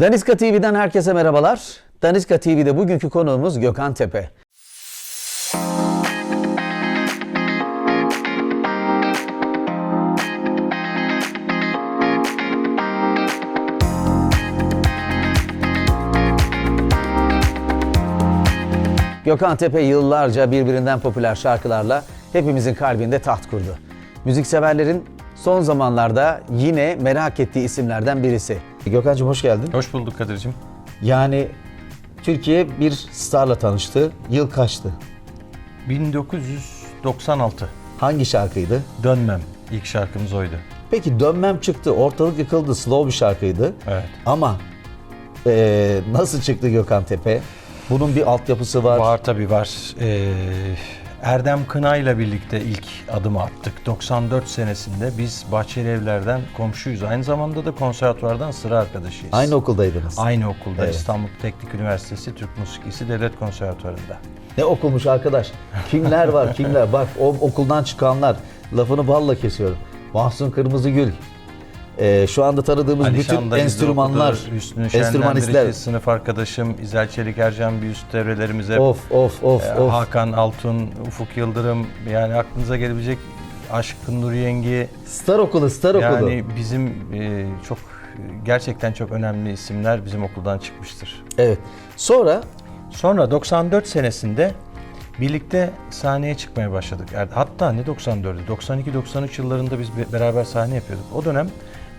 Daniska TV'den herkese merhabalar. Daniska TV'de bugünkü konuğumuz Gökhan Tepe. Gökhan Tepe yıllarca birbirinden popüler şarkılarla hepimizin kalbinde taht kurdu. Müzikseverlerin son zamanlarda yine merak ettiği isimlerden birisi. Gökhan'cığım hoş geldin. Hoş bulduk Kadir'cim. Yani Türkiye bir starla tanıştı. Yıl kaçtı? 1996. Hangi şarkıydı? Dönmem. İlk şarkımız oydu. Peki Dönmem çıktı. Ortalık yıkıldı. Slow bir şarkıydı. Evet. Ama eee, nasıl çıktı Gökhan Tepe? Bunun bir altyapısı var. Var tabii var. Ee, Erdem Kınay'la birlikte ilk adımı attık. 94 senesinde biz Bahçeli Evler'den komşuyuz. Aynı zamanda da konservatuvardan sıra arkadaşıyız. Aynı okuldaydınız. Aynı okulda Evet. İstanbul Teknik Üniversitesi Türk Musikisi Devlet Konservatuvarı'nda. Ne okulmuş arkadaş? Kimler var kimler? Bak o okuldan çıkanlar. Lafını balla kesiyorum. Mahsun Kırmızıgül. Eee şu anda tanıdığımız bütün da bizde enstrümanlar. Hüsnü enstrümanistler. Şenlendirici, sınıf arkadaşım, İzel Çelik Ercan bir üst devrelerimize Of of of of. Hakan Altun, Ufuk Yıldırım yani aklınıza gelebilecek Aşkın Nur Yengi Star okulu, star okulu. yani bizim e, çok gerçekten çok önemli isimler bizim okuldan çıkmıştır. Evet. Sonra Sonra 94 senesinde birlikte sahneye çıkmaya başladık. Er- Hatta ne 94'ü 92-93 yıllarında biz be- beraber sahne yapıyorduk. O dönem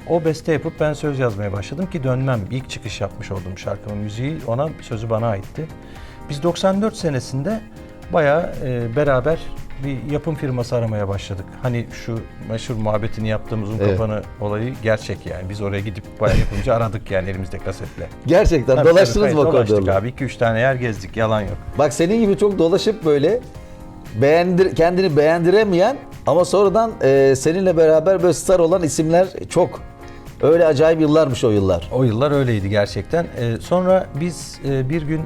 o beste yapıp ben söz yazmaya başladım ki dönmem. İlk çıkış yapmış olduğum şarkımın müziği ona sözü bana aitti. Biz 94 senesinde bayağı e, beraber bir yapım firması aramaya başladık. Hani şu meşhur muhabbetini yaptığımız un Evet. kapanı olayı gerçek yani. Biz oraya gidip bayağı yapımcı aradık yani elimizde kasetle. gerçekten Tabii, dolaştınız tabii, mı Dolaştık abi. 2-3 tane yer gezdik. Yalan yok. Bak senin gibi çok dolaşıp böyle beğendir, kendini beğendiremeyen ama sonradan e, seninle beraber böyle star olan isimler çok. Öyle acayip yıllarmış o yıllar. O yıllar öyleydi gerçekten. Ee, sonra biz e, bir gün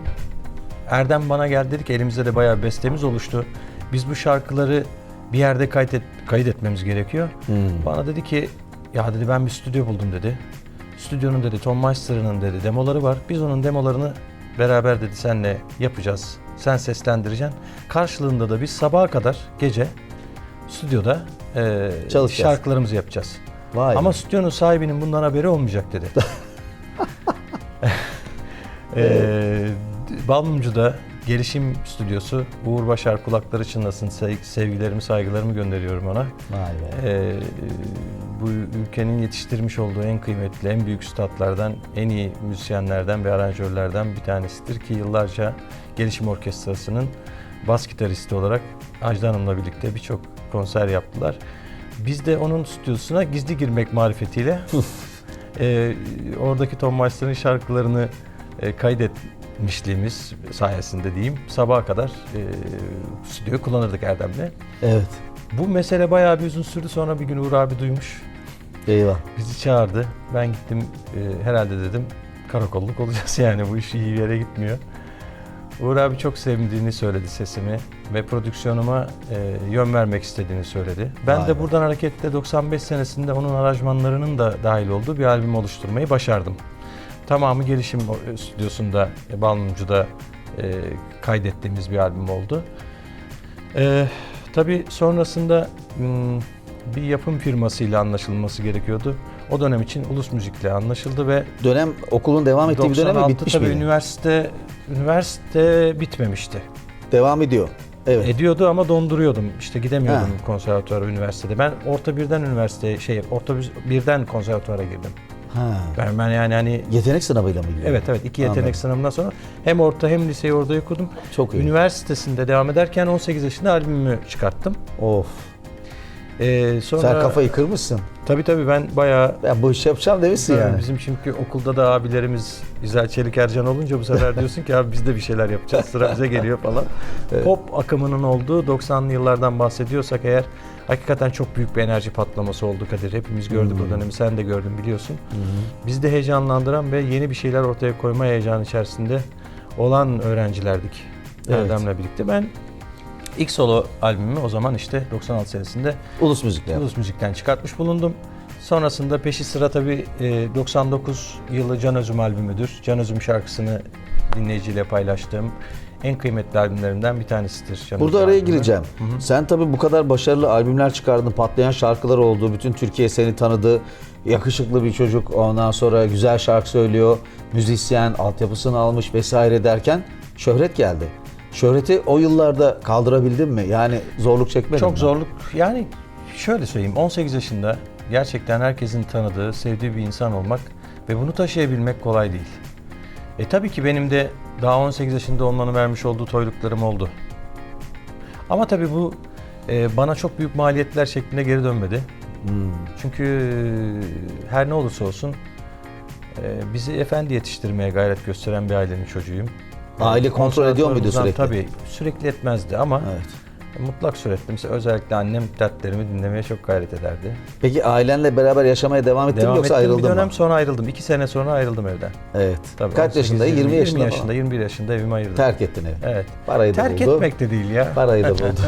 Erdem bana geldi dedi ki elimizde de bayağı bestemiz oluştu. Biz bu şarkıları bir yerde kaydet, kaydetmemiz gerekiyor. Bana dedi ki ya dedi ben bir stüdyo buldum dedi. Stüdyonun dedi Tom Meister'ın dedi demoları var. Biz onun demolarını beraber dedi senle yapacağız. Sen seslendireceksin. Karşılığında da biz sabaha kadar gece stüdyoda e, Çalışacağız. şarkılarımızı yapacağız. Vay Ama stüdyonun sahibinin bundan haberi olmayacak dedi. ee, Balmumcu'da gelişim stüdyosu Uğur Başar kulakları çınlasın Se- sevgilerimi saygılarımı gönderiyorum ona. Vay be. Ee, bu ülkenin yetiştirmiş olduğu en kıymetli, en büyük üstadlardan, en iyi müzisyenlerden ve aranjörlerden bir tanesidir ki yıllarca Gelişim Orkestrası'nın bas gitaristi olarak Ajda Hanım'la birlikte birçok konser yaptılar. Biz de onun stüdyosuna gizli girmek marifetiyle e, oradaki Tom Meister'ın şarkılarını e, kaydetmişliğimiz sayesinde diyeyim sabaha kadar e, stüdyoyu kullanırdık Erdem'le. Evet. Bu mesele bayağı bir uzun sürdü. Sonra bir gün Uğur abi duymuş. Eyvah. Bizi çağırdı. Ben gittim. e, herhalde dedim karakolluk olacağız yani bu iş iyi bir yere gitmiyor. Uğur abi çok sevdiğini söyledi sesimi ve prodüksiyonuma e, yön vermek istediğini söyledi. Ben Vay de be. buradan hareketle 95 senesinde onun aranjmanlarının da dahil olduğu bir albüm oluşturmayı başardım. Tamamı gelişim o- stüdyosunda, e, Balmumcu'da e, kaydettiğimiz bir albüm oldu. Ee, tabii sonrasında hmm, bir yapım firmasıyla anlaşılması gerekiyordu. O dönem için Ulus Müzik'le anlaşıldı ve Dönem okulun devam ettiği bir dönem mi 96 bitmiş tabii miydi? üniversite üniversite bitmemişti. Devam ediyor. Evet. Ediyordu ama donduruyordum. İşte gidemiyordum Ha. konservatuvara üniversitede. Ben orta birden üniversiteye şey orta bir- birden konservatuvara girdim. Ha. Ben, ben yani hani Yetenek sınavıyla mı gidiyor? Evet evet iki yetenek Anladım. sınavından sonra hem orta hem liseyi orada okudum. Çok iyi. Üniversitesinde devam ederken 18 yaşında albümümü çıkarttım. Of. Ee, sonra Sen kafayı kırmışsın. Tabii tabii ben bayağı Ben bu işi yapacağım demişsin yani. Bizim çünkü okulda da abilerimiz İzel Çelik Ercan olunca bu sefer diyorsun ki abi biz de bir şeyler yapacağız. Sıra bize geliyor falan. Pop akımının olduğu 90'lı yıllardan bahsediyorsak eğer hakikaten çok büyük bir enerji patlaması oldu Kadir. Hepimiz gördük o dönemi. Sen de gördün biliyorsun. Bizi de heyecanlandıran ve yeni bir şeyler ortaya koyma heyecanı içerisinde olan öğrencilerdik. Evet. Erdem'le birlikte. Ben ilk solo albümümü o zaman işte 96 senesinde Ulus müzikle. Ulus Müzik'ten çıkartmış bulundum. Sonrasında peşi sıra tabii e, 99 yılı Can Özüm albümüdür. Can Özüm şarkısını dinleyiciyle paylaştığım en kıymetli albümlerimden bir tanesidir. Can Burada araya albümü. gireceğim. Sen tabii bu kadar başarılı albümler çıkardın, patlayan şarkılar oldu. Bütün Türkiye seni tanıdı. Yakışıklı bir çocuk, ondan sonra güzel şarkı söylüyor, müzisyen, altyapısını almış vesaire derken şöhret geldi. Şöhreti o yıllarda kaldırabildin mi? Yani zorluk çekmedin Çok mi? zorluk. Yani şöyle söyleyeyim 18 yaşında gerçekten herkesin tanıdığı, sevdiği bir insan olmak ve bunu taşıyabilmek kolay değil. E tabii ki benim de daha 18 yaşında olmanın vermiş olduğu toyluklarım oldu. Ama tabii bu e, bana çok büyük maliyetler şeklinde geri dönmedi. Hmm. Çünkü e, her ne olursa olsun e, bizi efendi yetiştirmeye gayret gösteren bir ailenin çocuğuyum. Aile kontrol ediyor muydu sürekli? Tabii sürekli etmezdi ama Evet. Mutlak suretle mesela özellikle annem dertlerimi dinlemeye çok gayret ederdi. Peki ailenle beraber yaşamaya devam ettin mi Devam yoksa ettim ayrıldın bir dönem mı? sonra ayrıldım. İki sene sonra ayrıldım evden. Evet. Tabii, Kaç 18, yaşında? 20, 20 yaşında, yaşında, falan. 21 yaşında evimi ayırdım. Terk ettin evi. Evet. Parayı da Terk buldu. etmek de değil ya. Parayı da buldu.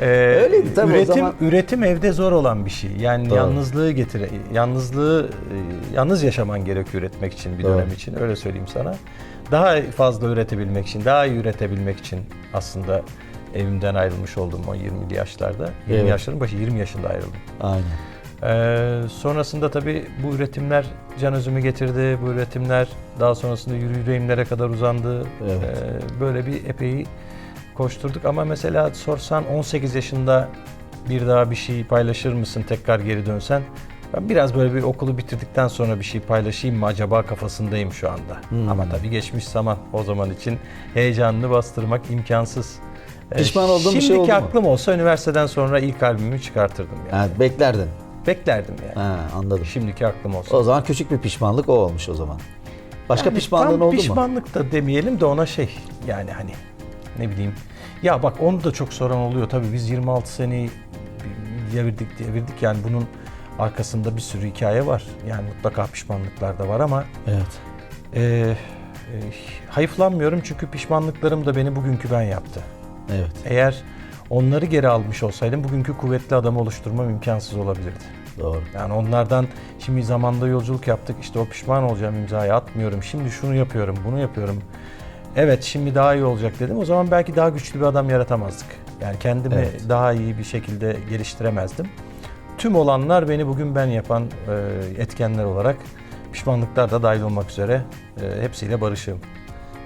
Ee, Öyleydi tabii o üretim, zaman. Üretim evde zor olan bir şey. Yani Doğru. yalnızlığı getire, yalnızlığı e, yalnız yaşaman gerekiyor üretmek için bir Doğru. dönem için öyle söyleyeyim sana. Daha fazla üretebilmek için, daha iyi üretebilmek için aslında evimden ayrılmış oldum o 20'li yaşlarda. 20 Evet. yaşların başı 20 yaşında ayrıldım. Aynen. Ee, sonrasında tabii bu üretimler can özümü getirdi. Bu üretimler daha sonrasında yüreğimlere kadar uzandı. Evet. Ee, böyle bir epey koşturduk ama mesela sorsan 18 yaşında bir daha bir şey paylaşır mısın tekrar geri dönsen? Ben biraz böyle bir okulu bitirdikten sonra bir şey paylaşayım mı acaba kafasındayım şu anda. Hmm. Ama tabii geçmiş zaman o zaman için heyecanını bastırmak imkansız. Ee, Pişman olduğun bir şey şimdiki oldu mu? aklım olsa üniversiteden sonra ilk albümümü çıkartırdım yani. Yani beklerdin. Beklerdim yani. Ha, anladım. Şimdiki aklım olsa. O zaman küçük bir pişmanlık o olmuş o zaman. Başka Yani pişmanlığın oldu mu? pişmanlık da demeyelim de ona şey yani hani ne bileyim. Ya bak onu da çok soran oluyor. Tabii biz 26 seneyi devirdik devirdik yani bunun arkasında bir sürü hikaye var. Yani mutlaka pişmanlıklar da var ama Evet. e, e, hayıflanmıyorum çünkü pişmanlıklarım da beni bugünkü ben yaptı. Evet. Eğer onları geri almış olsaydım bugünkü kuvvetli adam oluşturmam imkansız olabilirdi. Doğru. Yani onlardan şimdi zamanda yolculuk yaptık. İşte o pişman olacağım imzayı atmıyorum. Şimdi şunu yapıyorum, bunu yapıyorum. Evet şimdi daha iyi olacak dedim. O zaman belki daha güçlü bir adam yaratamazdık. Yani kendimi Evet. daha iyi bir şekilde geliştiremezdim. Tüm olanlar beni bugün ben yapan e, etkenler olarak pişmanlıklar da dahil olmak üzere e, hepsiyle barışığım.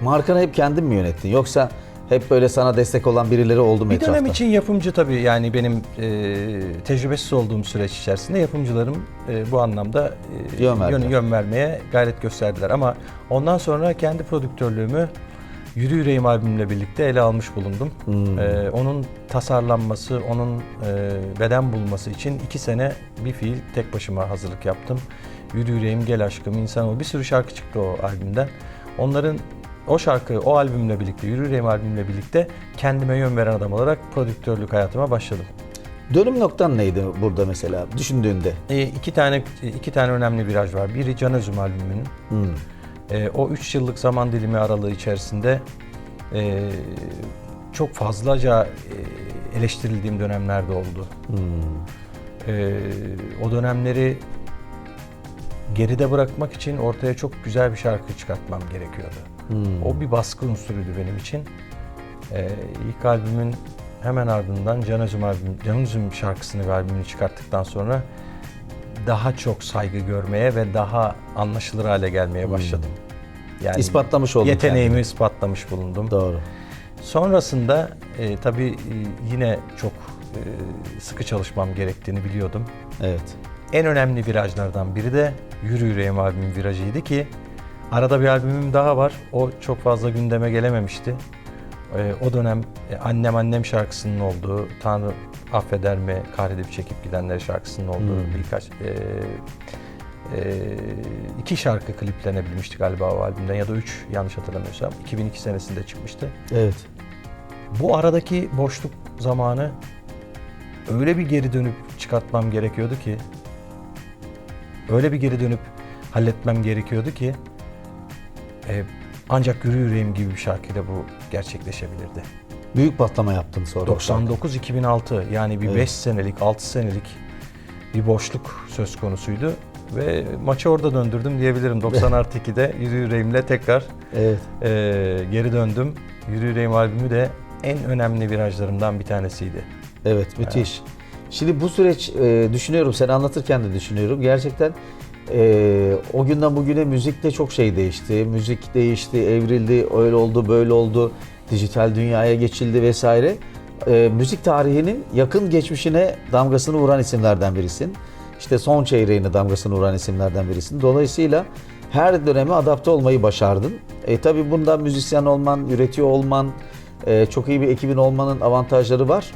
Markanı hep kendin mi yönettin? Yoksa hep böyle sana destek olan birileri oldu mu Bir etrafta? dönem için yapımcı tabii yani benim e, tecrübesiz olduğum süreç içerisinde yapımcılarım e, bu anlamda e, Yön yön, yön vermeye gayret gösterdiler. Ama ondan sonra kendi prodüktörlüğümü Yürü Yüreğim albümüyle birlikte ele almış bulundum. Hmm. E, onun tasarlanması, onun e, beden bulması için iki sene bir fiil tek başıma hazırlık yaptım. Yürü Yüreğim, Gel Aşkım, İnsan Ol bir sürü şarkı çıktı o albümden. Onların o şarkı, o albümle birlikte, Yürü Yüreğim albümle birlikte kendime yön veren adam olarak prodüktörlük hayatıma başladım. Dönüm noktan neydi burada mesela düşündüğünde? E, iki tane iki tane önemli viraj var. Biri Can Özüm albümünün. Hmm. E, o 3 yıllık zaman dilimi aralığı içerisinde e, çok fazlaca e, eleştirildiğim dönemlerde oldu. Hmm. E, o dönemleri geride bırakmak için ortaya çok güzel bir şarkı çıkartmam gerekiyordu. Hmm. O bir baskı unsuruydu benim için. Ee, ilk albümün hemen ardından Can Özüm, albüm, Can Özüm şarkısını ve albümünü çıkarttıktan sonra daha çok saygı görmeye ve daha anlaşılır hale gelmeye başladım. Yani İspatlamış oldun yeteneğimi kendini. ispatlamış bulundum. Doğru. Sonrasında e, tabii e, yine çok e, sıkı çalışmam gerektiğini biliyordum. Evet. En önemli virajlardan biri de Yürü Yüreğim albümün virajıydı ki arada bir albümüm daha var. O çok fazla gündeme gelememişti. Ee, o dönem e, Annem Annem şarkısının olduğu, Tanrı affeder mi, kahredip çekip gidenler şarkısının olduğu Hmm. birkaç e, e, iki şarkı kliplenebilmişti galiba o albümden ya da üç yanlış hatırlamıyorsam. 2002 senesinde çıkmıştı. Evet. Bu aradaki boşluk zamanı öyle bir geri dönüp çıkartmam gerekiyordu ki öyle bir geri dönüp halletmem gerekiyordu ki e, ancak Yürü Yüreğim gibi bir şarkıyla bu gerçekleşebilirdi. Büyük patlama yaptın sonra. 99-2006 yani bir 5 Evet. senelik 6 senelik bir boşluk söz konusuydu. Ve maçı orada döndürdüm diyebilirim. 90 artı 2'de Yürü Yüreğim'le tekrar Evet. e, geri döndüm. Yürü Yüreğim albümü de en önemli virajlarımdan bir tanesiydi. Evet müthiş. Şimdi bu süreç e, düşünüyorum sen anlatırken de düşünüyorum. Gerçekten e, o günden bugüne müzikte çok şey değişti. Müzik değişti, evrildi, öyle oldu, böyle oldu. Dijital dünyaya geçildi vesaire. E, müzik tarihinin yakın geçmişine damgasını vuran isimlerden birisin. İşte son çeyreğine damgasını vuran isimlerden birisin. Dolayısıyla her döneme adapte olmayı başardın. E, tabii bundan müzisyen olman, üretiyor olman, e, çok iyi bir ekibin olmanın avantajları var.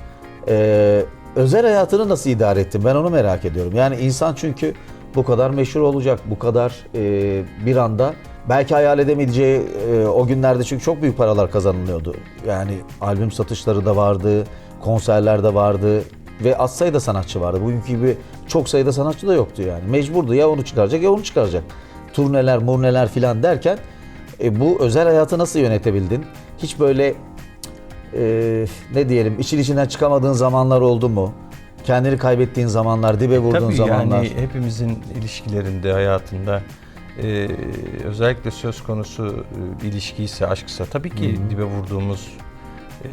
Ee, özel hayatını nasıl idare ettin? Ben onu merak ediyorum. Yani insan çünkü bu kadar meşhur olacak, bu kadar e, bir anda belki hayal edemeyeceği e, o günlerde çünkü çok büyük paralar kazanılıyordu. Yani albüm satışları da vardı, konserler de vardı ve az sayıda sanatçı vardı. Bugünkü gibi çok sayıda sanatçı da yoktu yani. Mecburdu ya onu çıkaracak ya onu çıkaracak. Turneler, murneler filan derken e, bu özel hayatı nasıl yönetebildin? Hiç böyle e, ne diyelim için içinden çıkamadığın zamanlar oldu mu? Kendini kaybettiğin zamanlar, dibe vurduğun Tabii zamanlar. yani hepimizin ilişkilerinde, hayatında e, özellikle söz konusu e, ilişkiyse, aşksa tabii ki dibe vurduğumuz, e,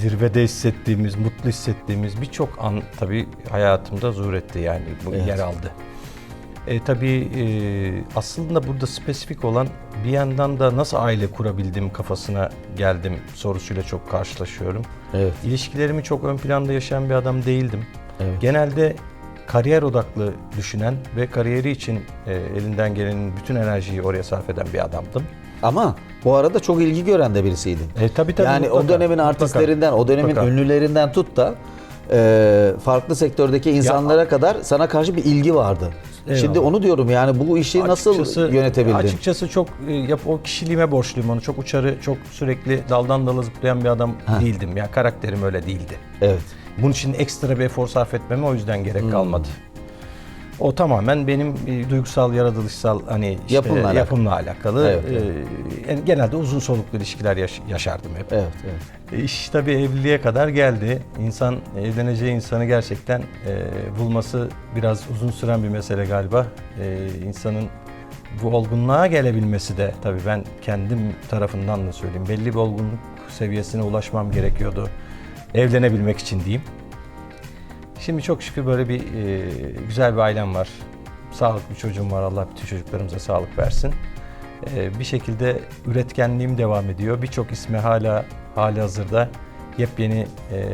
zirvede hissettiğimiz, mutlu hissettiğimiz birçok an tabii hayatımda zuhur etti yani bu Evet. yer aldı. E, tabii e, aslında burada spesifik olan bir yandan da nasıl aile kurabildim kafasına geldim sorusuyla çok karşılaşıyorum. Evet. İlişkilerimi çok ön planda yaşayan bir adam değildim. Evet. Genelde kariyer odaklı düşünen ve kariyeri için e, elinden gelenin bütün enerjiyi oraya sarf eden bir adamdım. Ama bu arada çok ilgi gören de birisiydin. E, tabii tabii yani o mutlaka, dönemin mutlaka. artistlerinden, o dönemin Mutlaka. ünlülerinden tut da e, farklı sektördeki insanlara kadar sana karşı bir ilgi vardı. Eyvallah. Şimdi onu diyorum yani bu işi nasıl yönetebildin? Açıkçası çok e, yap o kişiliğime borçluyum onu. Çok uçarı, çok sürekli daldan dala zıplayan bir adam Ha. değildim. Ya karakterim öyle değildi. Evet. Bunun için ekstra bir efor sarf etmeme o yüzden gerek Hmm. kalmadı. O tamamen benim e, duygusal, yaratılışsal hani işte Yapımla alakalı. yapımla alakalı. Evet. E, yani genelde uzun soluklu ilişkiler yaş- yaşardım hep. Evet, evet. E, İş tabii evliliğe kadar geldi. İnsan evleneceği insanı gerçekten e, bulması biraz uzun süren bir mesele galiba. E, insanın bu olgunluğa gelebilmesi de tabii ben kendim tarafından da söyleyeyim. Belli bir olgunluk seviyesine ulaşmam gerekiyordu. Evlenebilmek için diyeyim. Şimdi çok şükür böyle bir e, güzel bir ailem var. Sağlıklı bir çocuğum var. Allah bütün çocuklarımıza sağlık versin. E, bir şekilde üretkenliğim devam ediyor. Birçok isme hala hali hazırda yepyeni e,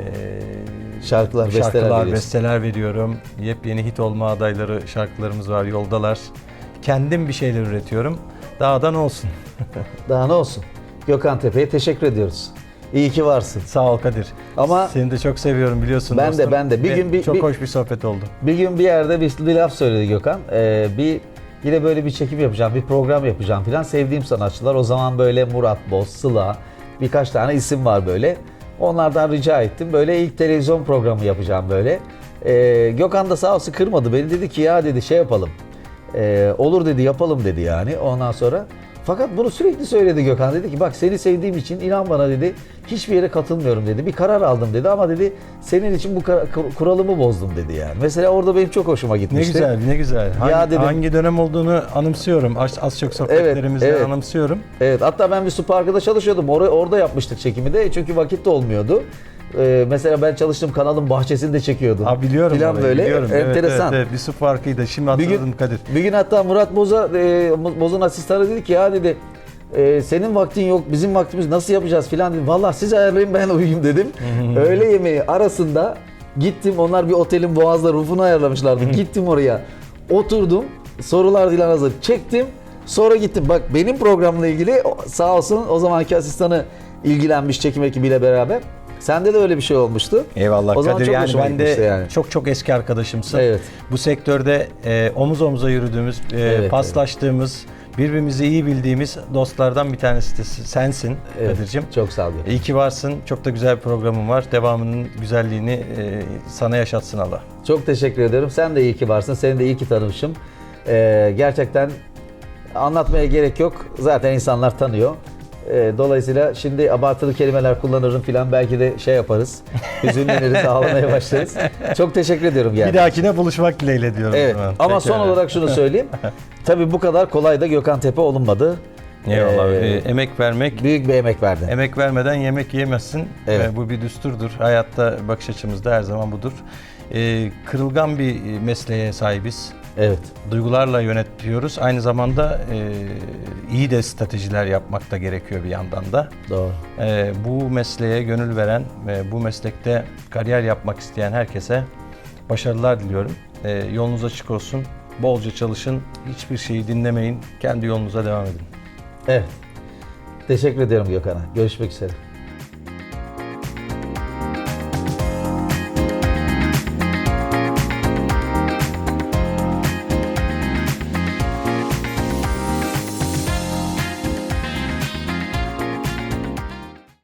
Şarkılar, besteler şarkılar, veriyorsun. besteler veriyorum. Yepyeni hit olma adayları şarkılarımız var, yoldalar. Kendim bir şeyler üretiyorum. Daha da ne olsun. Daha ne olsun? Gökhan Tepe'ye teşekkür ediyoruz. İyi ki varsın. Sağ ol Kadir. Ama- seni de çok seviyorum biliyorsun Ben de, dostum. ben de. Bir Ve gün bir- çok bir- hoş bir sohbet oldu. Bir gün bir yerde bir, bir laf söyledi Gökhan. Ee, bir yine böyle bir çekim yapacağım, bir program yapacağım filan. Sevdiğim sanatçılar. O zaman böyle Murat Boz, Sıla, birkaç tane isim var böyle. Onlardan rica ettim. Böyle ilk televizyon programı yapacağım böyle. Ee, Gökhan da sağ olsun kırmadı beni. Dedi ki ya dedi şey yapalım. Ee, olur dedi yapalım dedi yani. Ondan sonra fakat bunu sürekli söyledi Gökhan. Dedi ki bak seni sevdiğim için inan bana dedi hiçbir yere katılmıyorum dedi. Bir karar aldım dedi ama dedi senin için bu kuralımı bozdum dedi yani. Mesela orada benim çok hoşuma Ne gitmişti. güzel, ne güzel. Hangi, Ya dedim- hangi dönem olduğunu anımsıyorum. Az, az çok sohbetlerimizde evet. anımsıyorum. Evet hatta ben bir su parkında çalışıyordum. Orada, orada yapmıştık çekimi de çünkü vakit de olmuyordu. Ee, mesela ben çalıştığım kanalın bahçesinde çekiyordum. Ha biliyorum orayı, böyle biliyorum. Evet, enteresan. Evet, evet, bir su farkıydı. Şimdi Bir hatırladım gün, Kadir. bir gün hatta Murat Boz'a, e, Boz'un asistanı dedi ki ya dedi e, senin vaktin yok bizim vaktimiz nasıl yapacağız filan dedi. Valla siz ayarlayın ben uyuyayım dedim. Öğle yemeği arasında gittim onlar bir otelin boğazda rufunu ayarlamışlardı. Gittim oraya oturdum sorular dilan hazır çektim. Sonra gittim. Bak benim programla ilgili sağ olsun o zamanki asistanı ilgilenmiş çekim ekibiyle beraber. Sende de öyle bir şey olmuştu. Eyvallah O zaman Kadir. çok Yani hoşuma ben de gitmişti yani. çok çok eski arkadaşımsın. Evet. Bu sektörde e, omuz omuza yürüdüğümüz, e, Evet, paslaştığımız, birbirimizi iyi bildiğimiz dostlardan bir tanesi de sensin Evet, Kadir'cim. Çok sağ ol. İyi ki varsın. Çok da güzel bir programın var. Devamının güzelliğini e, sana yaşatsın Allah. Çok teşekkür ederim. Sen de iyi ki varsın. Seni de iyi ki tanımışım. Ee, gerçekten anlatmaya gerek yok. Zaten insanlar tanıyor. E, dolayısıyla şimdi abartılı kelimeler kullanırım falan belki de şey yaparız. Hüzünleniriz, ağlamaya başlarız. Çok teşekkür ediyorum yani. Bir dahakine buluşmak dileğiyle diyorum. Evet zaman. ama son Pekala. olarak şunu söyleyeyim. Tabii bu kadar kolay da Gökhan Tepe olunmadı. Eyvallah. Ee, Ee, emek vermek Büyük bir emek verdin. Emek vermeden yemek yiyemezsin. Evet. Ve bu bir düsturdur. Hayatta bakış açımızda her zaman budur. Ee, kırılgan bir mesleğe sahibiz. Evet. Duygularla yönetiyoruz. Aynı zamanda e, iyi de stratejiler yapmak da gerekiyor bir yandan da. Doğru. Ee, bu mesleğe gönül veren ve bu meslekte kariyer yapmak isteyen herkese başarılar diliyorum. Ee, yolunuz açık olsun. Bolca çalışın. Hiçbir şeyi dinlemeyin. Kendi yolunuza devam edin. Evet. Teşekkür ediyorum Gökhan'a. Görüşmek üzere.